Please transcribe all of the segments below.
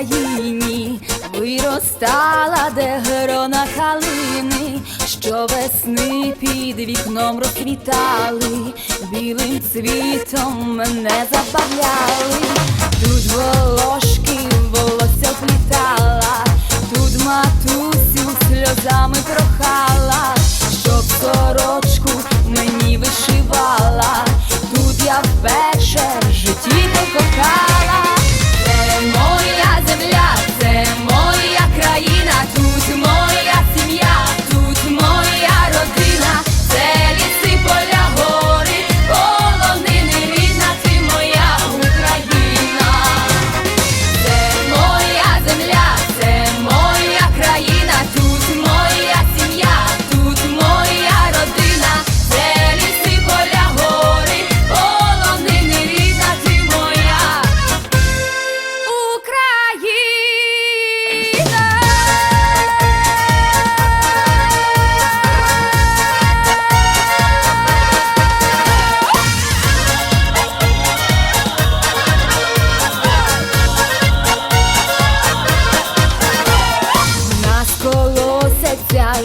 Україні, виростала, де грона калини, що весни під вікном розквітали, білим цвітом мене забавляли, тут волошки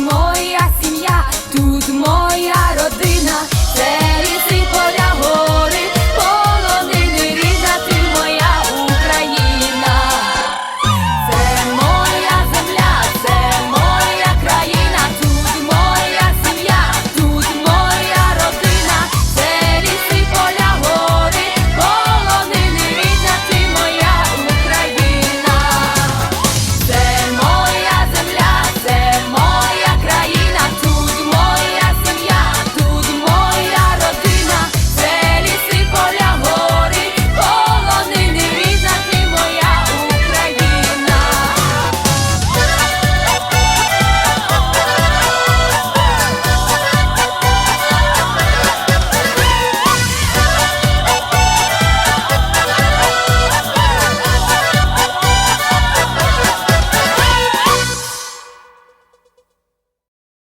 more